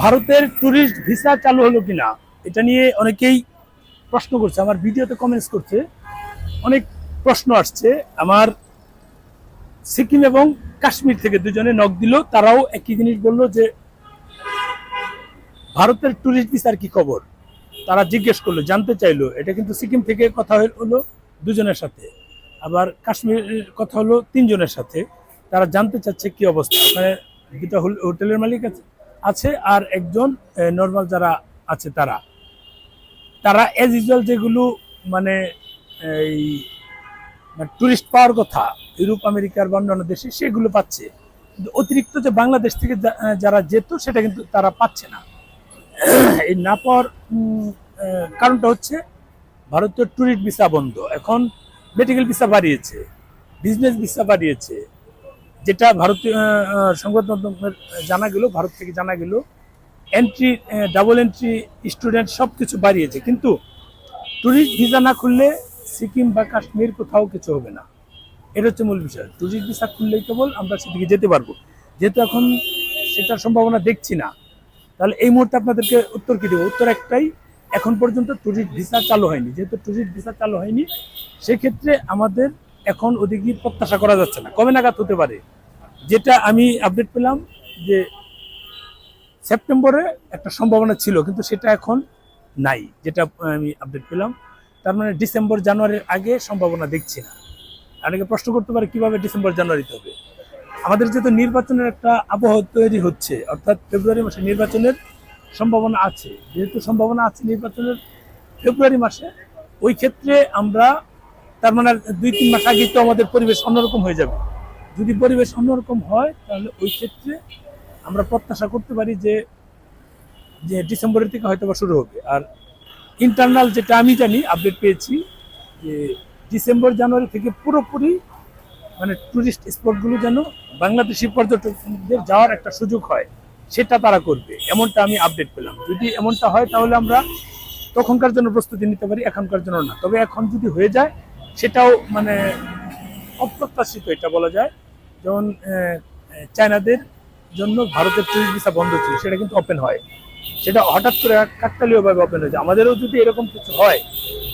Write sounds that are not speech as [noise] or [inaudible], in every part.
ভারতের tourist visa চালু হলো কিনা, এটা নিয়ে অনেকেই প্রশ্ন করছে। আমার ভিডিওতে কমেন্টস করছে। অনেক প্রশ্ন আসছে। আমার সিকিম এবং কাশ্মীর থেকে দুজনে নক দিল। তারাও একই জিনিস বলল যে, ভারতের ট্যুরিস্ট ভিসার কি খবর? তারা জিজ্ঞেস করল, জানতে চাইলো। এটা কিন্তু সিকিম থেকে কথা হলো দুজনের সাথে। আবার কাশ্মীরের কথা হলো তিনজনের সাথে। তারা জানতে চাচ্ছে কি অবস্থা। ওখানে দুটা হোটেলের মালিক আছে। আছে আর একজন নর্মাল যারা আছে তারা। তারা এজ ইউজুয়াল যেগুলো মানে এই টুরিস্ট পাওয়ার কথা, ইউরোপ আমেরিকার বা অন্যান্য দেশে সেগুলো পাচ্ছে। কিন্তু অতিরিক্ত যে বাংলাদেশ থেকে যারা যেত, সেটা কিন্তু তারা পাচ্ছে না। এই না পাওয়ার কারণটা হচ্ছে ভারতীয় ট্যুরিস্ট ভিসা বন্ধ। এখন মেডিকেল ভিসা বাড়িয়েছে বিজনেস ভিসা বাড়িয়েছে। যেটা ভারতীয় সংবাদ মাধ্যমের জানা গেল, ভারত থেকে জানা গেল এন্ট্রি ডাবল এন্ট্রি স্টুডেন্ট সব কিছু বাড়িয়েছে। কিন্তু ট্যুরিস্ট ভিসা না খুললে সিকিম বা কাশ্মীর কোথাও কিছু হবে না। এটা হচ্ছে মূল বিষয়। ট্যুরিস্ট ভিসা খুললেই কেবল আমরা সেদিকে যেতে পারব। যেহেতু এখন সেটার সম্ভাবনা দেখছি না। তাহলে এই মুহূর্তে আপনাদেরকে উত্তর কি দেবো? উত্তর একটাই, এখন পর্যন্ত ট্যুরিস্ট ভিসা চালু হয়নি। যেহেতু ট্যুরিস্ট ভিসা চালু হয়নি, সেক্ষেত্রে আমাদের এখন ওদিকে প্রত্যাশা করা যাচ্ছে না। কবে নাগাদ হতে পারে? যেটা আমি আপডেট পেলাম যে সেপ্টেম্বরে একটা সম্ভাবনা ছিল, কিন্তু সেটা এখন নাই, যেটা আমি আপডেট পেলাম। তার মানে ডিসেম্বর, জানুয়ারির আগে সম্ভাবনা দেখছি না। অনেকে প্রশ্ন করতে পারে, কীভাবে ডিসেম্বর, জানুয়ারিতে হবে? আমাদের যেহেতু নির্বাচনের একটা আবহাওয়া তৈরি হচ্ছে, অর্থাৎ ফেব্রুয়ারি মাসে নির্বাচনের সম্ভাবনা আছে। যেহেতু সম্ভাবনা আছে নির্বাচনের ফেব্রুয়ারি মাসে, ওই ক্ষেত্রে আমরা, তার মানে দুই, তিন মাস আগে তো আমাদের পরিবেশ অন্যরকম হয়ে যাবে। যদি পরিবেশ অন্যরকম হয়, তাহলে ওই ক্ষেত্রে আমরা প্রত্যাশা করতে পারি যে যে ডিসেম্বরের থেকে হয়তো বা শুরু হবে। আর ইন্টারনাল যেটা আমি জানি আপডেট পেয়েছি, যে ডিসেম্বর, জানুয়ারি থেকে পুরোপুরি মানে টুরিস্ট স্পটগুলো যেন বাংলাদেশি পর্যটকদের যাওয়ার একটা সুযোগ হয়, সেটা তারা করবে। এমনটা আমি আপডেট পেলাম। যদি এমনটা হয়, তাহলে আমরা তখনকার জন্য প্রস্তুতি নিতে পারি, এখনকার জন্য না। তবে এখন যদি হয়ে যায়, সেটাও মানে অপ্রত্যাশিত এটা বলা যায়। যেমন চায়নাদের জন্য ভারতের টুরিস্ট ভিসা বন্ধ ছিল, সেটা কিন্তু ওপেন হয়। সেটা হঠাৎ করে কাকতালীয় ভাবে ওপেন হয়েছে। আমাদেরও যদি এরকম কিছু হয়,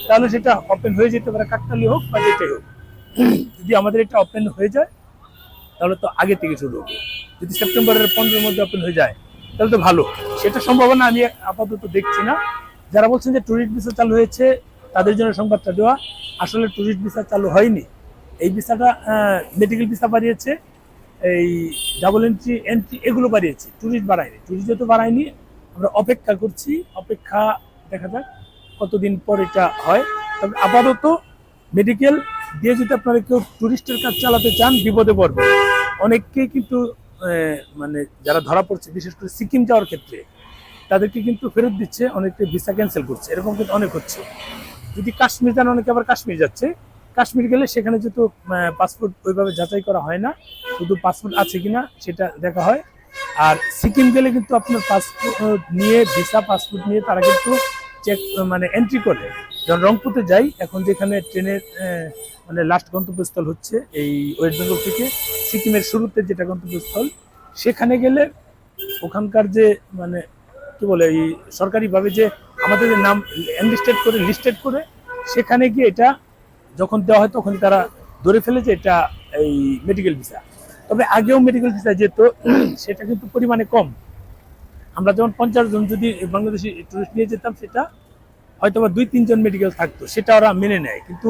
তাহলে সেটা ওপেন হয়ে যেতে পারে, কাকতালীয় হোক বা যেটাই হোক। যদি আমাদের এটা ওপেন হয়ে যায়, তাহলে তো আগে থেকে শুরু হবে। যদি সেপ্টেম্বরের পনেরোর মধ্যে ওপেন হয়ে যায়, তাহলে তো ভালো। সেটা সম্ভাবনা আমি আপাতত দেখছি না। যারা বলছেন যে ট্যুরিস্ট ভিসা চালু হয়েছে, তাদের জন্য সংবাদটা দেওয়া, আসলে ট্যুরিস্ট ভিসা চালু হয়নি। এই ভিসাটা মেডিকেল ভিসা বাড়িয়েছে, এই ডাবল এন্ট্রি এন্ট্রি এগুলো বাড়িয়েছে ট্যুরিস্ট বাড়ায়নি। ট্যুরিস্ট যেহেতু বাড়ায়নি, আমরা অপেক্ষা করছি, অপেক্ষা দেখা যাক কতদিন পর এটা হয়। তবে আপাতত মেডিকেল দিয়ে যদি আপনারা কেউ ট্যুরিস্টের কাজ চালাতে চান, বিপদে পড়বে অনেককেই কিন্তু মানে যারা ধরা পড়ছে, বিশেষ করে সিকিম যাওয়ার ক্ষেত্রে, তাদেরকে কিন্তু ফেরত দিচ্ছে অনেকে ভিসা ক্যান্সেল করছে। এরকম কিন্তু অনেক হচ্ছে। যদি কাশ্মীর যান, অনেকে আবার কাশ্মীর যাচ্ছে। কাশ্মীর গেলে সেখানে যেহেতু পাসপোর্ট ওইভাবে যাচাই করা হয় না, শুধু পাসপোর্ট আছে কিনা সেটা দেখা হয়। আর সিকিম গেলে কিন্তু আপনার পাসপোর্ট নিয়ে ভিসা পাসপোর্ট নিয়ে তারা কিন্তু চেক মানে এন্ট্রি করে। যখন রংপুরে যাই, এখন যেখানে ট্রেনের মানে লাস্ট গন্তব্যস্থল হচ্ছে এই ওয়েস্ট বেঙ্গল থেকে, সিকিমের শুরুতে যেটা গন্তব্যস্থল, সেখানে গেলে ওখানকার যে মানে কি বলে, এই সরকারিভাবে যে আমাদের যে নাম এনলিস্টেড করে লিস্টেড করে, সেখানে গিয়ে এটা যখন দেওয়া হয় তখন তারা ধরে ফেলে যে এটা এই মেডিকেল ভিসা তবে আগেও মেডিকেল ভিসা যেত, [clears throat] সেটা কিন্তু পরিমাণে কম। আমরা যেমন পঞ্চাশ জন যদি বাংলাদেশি টুরিস্ট নিয়ে যেতাম, সেটা হয়তো বা দুই তিনজন মেডিকেল থাকতো, সেটা ওরা মেনে নেয়। কিন্তু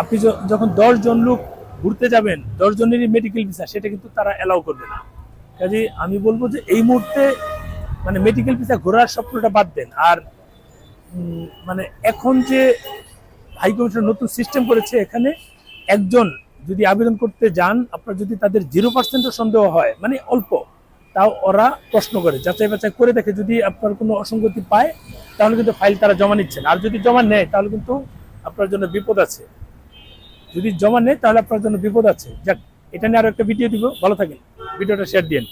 আপনি যখন দশ জন লোক ঘুরতে যাবেন, দশ জনেরই মেডিকেল ভিসা সেটা কিন্তু তারা অ্যালাউ করবে না। কাজে আমি বলব যে এই মুহূর্তে মানে মেডিকেল ভিসা ঘোরার স্বপ্নটা বাদ দেন। আর মানে এখন যে হাই কমিশন নতুন সিস্টেম করেছে এখানে। একজন যদি আবেদন করতে যান, আপনার যদি তাদের জিরো পার্সেন্টের সন্দেহ হয় মানে অল্প, তাও ওরা প্রশ্ন করে, যাচাই বাছাই করে দেখে যদি আপনার কোনো অসঙ্গতি পায়, তাহলে কিন্তু ফাইল তারা জমা নিচ্ছেন আর যদি জমা নেয়, তাহলে কিন্তু আপনার জন্য বিপদ আছে। যদি জমা নেয়, তাহলে আপনার জন্য বিপদ আছে। যাক, এটা নিয়ে আরও একটা ভিডিও দিব। ভালো থাকেন। ভিডিওটা শেয়ার দিন